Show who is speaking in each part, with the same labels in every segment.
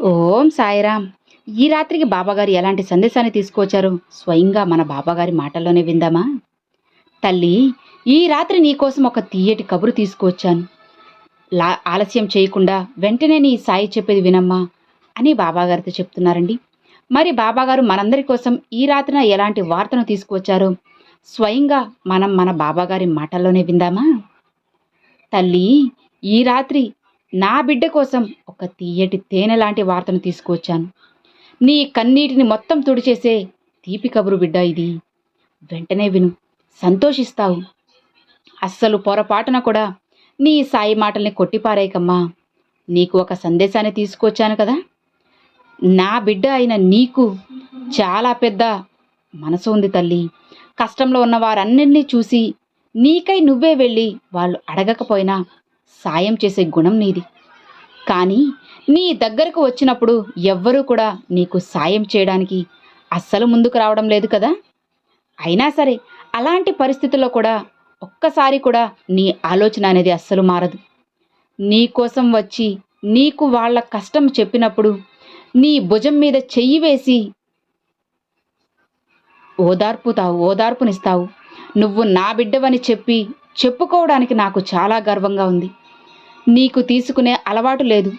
Speaker 1: ఓం సాయిరామ్. ఈ రాత్రికి బాబాగారు ఎలాంటి సందేశాన్ని తీసుకొచ్చారు స్వయంగా మన బాబాగారి మాటల్లోనే విందామా? తల్లి ఈ రాత్రి నీకోసం ఒక తీయటి కబురు తీసుకువచ్చాను. లా ఆలస్యం చేయకుండా వెంటనే నీ సాయి చెప్పేది వినమ్మా అని బాబాగారితో చెప్తున్నారండి. మరి బాబాగారు మనందరి కోసం ఈ రాత్రిన ఎలాంటి వార్తను తీసుకొచ్చారు స్వయంగా మనం మన బాబాగారి మాటల్లోనే విందామా? తల్లి ఈ రాత్రి నా బిడ్డ కోసం ఒక తీయటి తేనె లాంటి వార్తను తీసుకువచ్చాను. నీ కన్నీటిని మొత్తం తుడిచేసే తీపి కబురు బిడ్డ ఇది. వెంటనే విను. సంతోషిస్తావు. అస్సలు పొరపాటున కూడా నీ సాయి మాటల్ని కొట్టిపారాయికమ్మా. నీకు ఒక సందేశాన్ని తీసుకొచ్చాను కదా? నా బిడ్డ అయిన నీకు చాలా పెద్ద మనసు ఉంది తల్లి. కష్టంలో ఉన్న వారన్నింటినీ చూసి నీకై నువ్వే వెళ్ళి వాళ్ళు అడగకపోయినా సాయం చేసే గుణం నీది. కానీ నీ దగ్గరకు వచ్చినప్పుడు ఎవ్వరూ కూడా నీకు సాయం చేయడానికి అస్సలు ముందుకు రావడం లేదు కదా? అయినా సరే అలాంటి పరిస్థితుల్లో కూడా ఒక్కసారి కూడా నీ ఆలోచన అనేది అస్సలు మారదు. నీ కోసం వచ్చి నీకు వాళ్ళ కష్టం చెప్పినప్పుడు నీ భుజం మీద చెయ్యి వేసి ఓదార్పుతావు ఓదార్పునిస్తావు. నువ్వు నా బిడ్డవని చెప్పి చెప్పుకోవడానికి నాకు చాలా గర్వంగా ఉంది. నీకు తీసుకునే అలవాటు లేదు.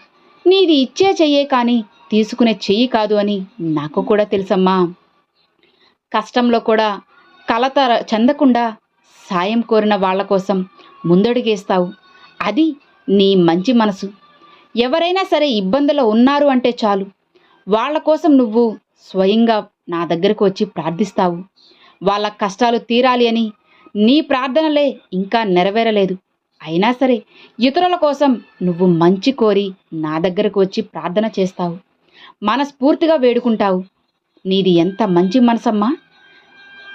Speaker 1: నీది ఇచ్చే చెయ్యే కానీ తీసుకునే చెయ్యి కాదు అని నాకు కూడా తెలుసమ్మా. కష్టంలో కూడా కలత చెందకుండా సాయం కోరిన వాళ్ళ కోసం ముందడుగేస్తావు. అది నీ మంచి మనసు. ఎవరైనా సరే ఇబ్బందులో ఉన్నారు అంటే చాలు. వాళ్ళ కోసం నువ్వు స్వయంగా నా దగ్గరకు వచ్చి ప్రార్థిస్తావు. వాళ్ళ కష్టాలు తీరాలి అని నీ ప్రార్థనలే ఇంకా నెరవేరలేదు. అయినా సరే ఇతరుల కోసం నువ్వు మంచి కోరి నా దగ్గరకు వచ్చి ప్రార్థన చేస్తావు. మనస్ఫూర్తిగా వేడుకుంటావు. నీది ఎంత మంచి మనసమ్మా.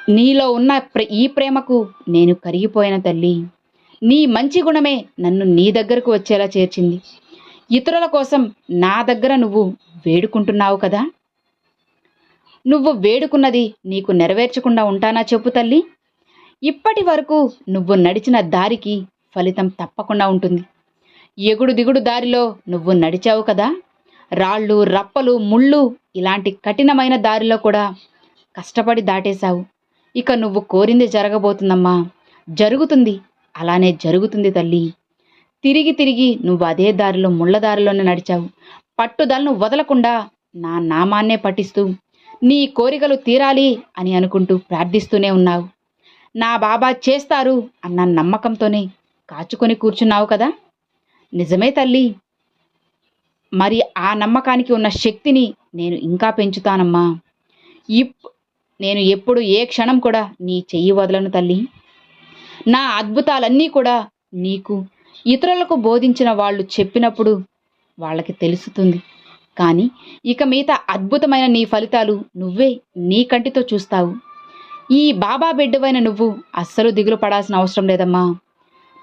Speaker 1: నీలో ఉన్న ఈ ప్రేమకు నేను కరిగిపోయిన తల్లి. నీ మంచి గుణమే నన్ను నీ దగ్గరకు వచ్చేలా చేర్చింది. ఇతరుల కోసం నా దగ్గర నువ్వు వేడుకుంటున్నావు కదా. నువ్వు వేడుకున్నది నీకు నెరవేర్చకుండా ఉంటానా చెప్పు తల్లి. ఇప్పటి వరకు నువ్వు నడిచిన దారికి ఫలితం తప్పకుండా ఉంటుంది. ఎగుడు దిగుడు దారిలో నువ్వు నడిచావు కదా? రాళ్ళు రప్పలు ముళ్ళు ఇలాంటి కఠినమైన దారిలో కూడా కష్టపడి దాటేశావు. ఇక నువ్వు కోరింది జరగబోతుందమ్మా. జరుగుతుంది. అలానే జరుగుతుంది తల్లి. తిరిగి తిరిగి నువ్వు అదే దారిలో ముళ్ళ దారిలోనే నడిచావు. పట్టుదలను వదలకుండా నా నామాన్నే పఠిస్తూ నీ కోరికలు తీరాలి అని అనుకుంటూ ప్రార్థిస్తూనే ఉన్నావు. నా బాబా చేస్తారు అన్న నమ్మకంతోనే కాచుకొని కూర్చున్నావు కదా? నిజమే తల్లి. మరి ఆ నమ్మకానికి ఉన్న శక్తిని నేను ఇంకా పెంచుతానమ్మా. ఇప్ నేను ఎప్పుడు ఏ క్షణం కూడా నీ చెయ్యి వదలను తల్లి. నా అద్భుతాలన్నీ కూడా నీకు ఇతరులకు బోధించిన వాళ్ళు చెప్పినప్పుడు వాళ్ళకి తెలుస్తుంది. కానీ ఇక మిగతా అద్భుతమైన నీ ఫలితాలు నువ్వే నీ కంటితో చూస్తావు. ఈ బాబా బిడ్డవైన నువ్వు అస్సలు దిగులు పడాల్సిన అవసరం లేదమ్మా.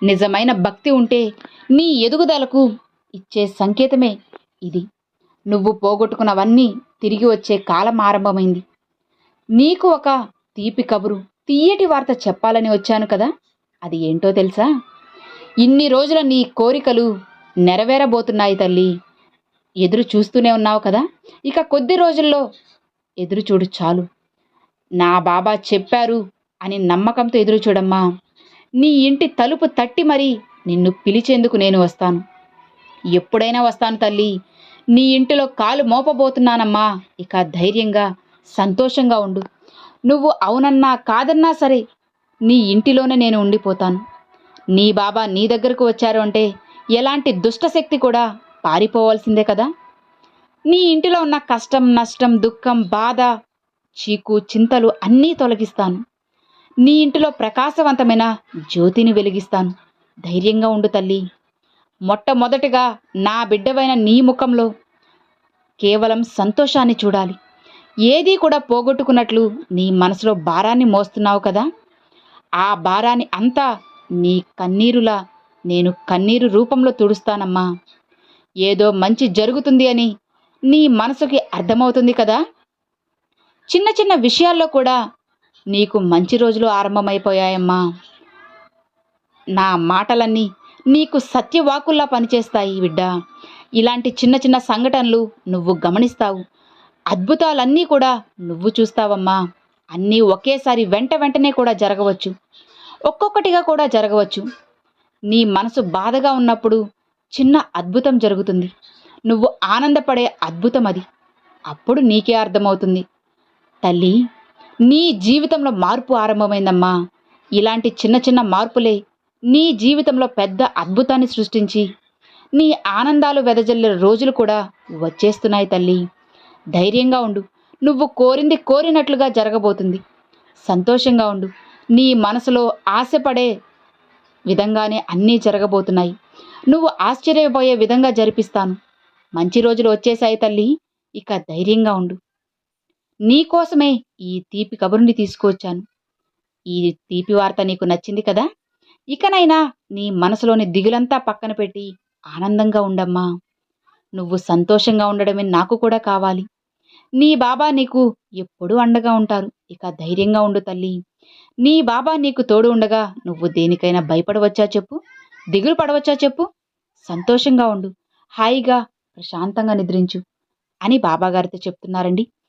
Speaker 1: నిజమైన భక్తి ఉంటే నీ ఎదుగుదలకు ఇచ్చే సంకేతమే ఇది. నువ్వు పోగొట్టుకున్నవన్నీ తిరిగి వచ్చే కాలం ఆరంభమైంది. నీకు ఒక తీపి కబురు తీయటి వార్త చెప్పాలని వచ్చాను కదా? అది ఏంటో తెలుసా? ఇన్ని రోజుల నీ కోరికలు నెరవేరబోతున్నాయి తల్లి. ఎదురు చూస్తూనే ఉన్నావు కదా? ఇక కొద్ది రోజుల్లో ఎదురు చూడు చాలు. నా బాబా చెప్పారు అని నమ్మకంతో ఎదురు చూడమ్మా. నీ ఇంటి తలుపు తట్టి మరీ నిన్ను పిలిచేందుకు నేను వస్తాను. ఎప్పుడైనా వస్తాను తల్లి. నీ ఇంటిలో కాలు మోపబోతున్నానమ్మా. ఇక ధైర్యంగా సంతోషంగా ఉండు. నువ్వు అవునన్నా కాదన్నా సరే నీ ఇంటిలోనే నేను ఉండిపోతాను. నీ బాబా నీ దగ్గరకు వచ్చారు అంటే ఎలాంటి దుష్టశక్తి కూడా పారిపోవాల్సిందే కదా. నీ ఇంటిలో ఉన్న కష్టం నష్టం దుఃఖం బాధ చీకు చింతలు అన్నీ తొలగిస్తాను. నీ ఇంటిలో ప్రకాశవంతమైన జ్యోతిని వెలిగిస్తాను. ధైర్యంగా ఉండు తల్లి. మొట్టమొదటిగా నా బిడ్డవైన నీ ముఖంలో కేవలం సంతోషాన్ని చూడాలి. ఏదీ కూడా పోగొట్టుకున్నట్లు నీ మనసులో భారాన్ని మోస్తున్నావు కదా? ఆ భారాన్ని అంతా నీ కన్నీరులా నేను కన్నీరు రూపంలో తుడుస్తానమ్మా. ఏదో మంచి జరుగుతుంది అని నీ మనసుకి అర్థమవుతుంది కదా? చిన్న చిన్న విషయాల్లో కూడా నీకు మంచి రోజులు ఆరంభమైపోయాయమ్మా. నా మాటలన్నీ నీకు సత్యవాకుల్లా పనిచేస్తాయి బిడ్డ. ఇలాంటి చిన్న చిన్న సంఘటనలు నువ్వు గమనిస్తావు. అద్భుతాలన్నీ కూడా నువ్వు చూస్తావమ్మా. అన్నీ ఒకేసారి వెంట వెంటనే కూడా జరగవచ్చు. ఒక్కొక్కటిగా కూడా జరగవచ్చు. నీ మనసు బాధగా ఉన్నప్పుడు చిన్న అద్భుతం జరుగుతుంది. నువ్వు ఆనందపడే అద్భుతం అది అప్పుడు నీకే అర్థమవుతుంది. తల్లి నీ జీవితంలో మార్పు ఆరంభమైందమ్మా. ఇలాంటి చిన్న చిన్న మార్పులే నీ జీవితంలో పెద్ద అద్భుతాన్ని సృష్టించి నీ ఆనందాలు వెదజల్లే రోజులు కూడా వచ్చేస్తున్నాయి తల్లి. ధైర్యంగా ఉండు. నువ్వు కోరింది కోరినట్లుగా జరగబోతుంది. సంతోషంగా ఉండు. నీ మనసులో ఆశపడే విధంగానే అన్నీ జరగబోతున్నాయి. నువ్వు ఆశ్చర్యపోయే విధంగా జరిపిస్తాను. మంచి రోజులు వచ్చేసాయి తల్లి. ఇక ధైర్యంగా ఉండు. నీకోసమే ఈ తీపి కబురుని తీసుకువచ్చాను. ఈ తీపి వార్త నీకు నచ్చింది కదా? ఇకనైనా నీ మనసులోని దిగులంతా పక్కన పెట్టి ఆనందంగా ఉండమ్మా. నువ్వు సంతోషంగా ఉండడమే నాకు కూడా కావాలి. నీ బాబా నీకు ఎప్పుడూ అండగా ఉంటారు. ఇక ధైర్యంగా ఉండు తల్లి. నీ బాబా నీకు తోడు ఉండగా నువ్వు దేనికైనా భయపడవచ్చా చెప్పు? దిగులు పడవచ్చా చెప్పు? సంతోషంగా ఉండు. హాయిగా ప్రశాంతంగా నిద్రించు అని బాబాగారితో చెప్తున్నారండి.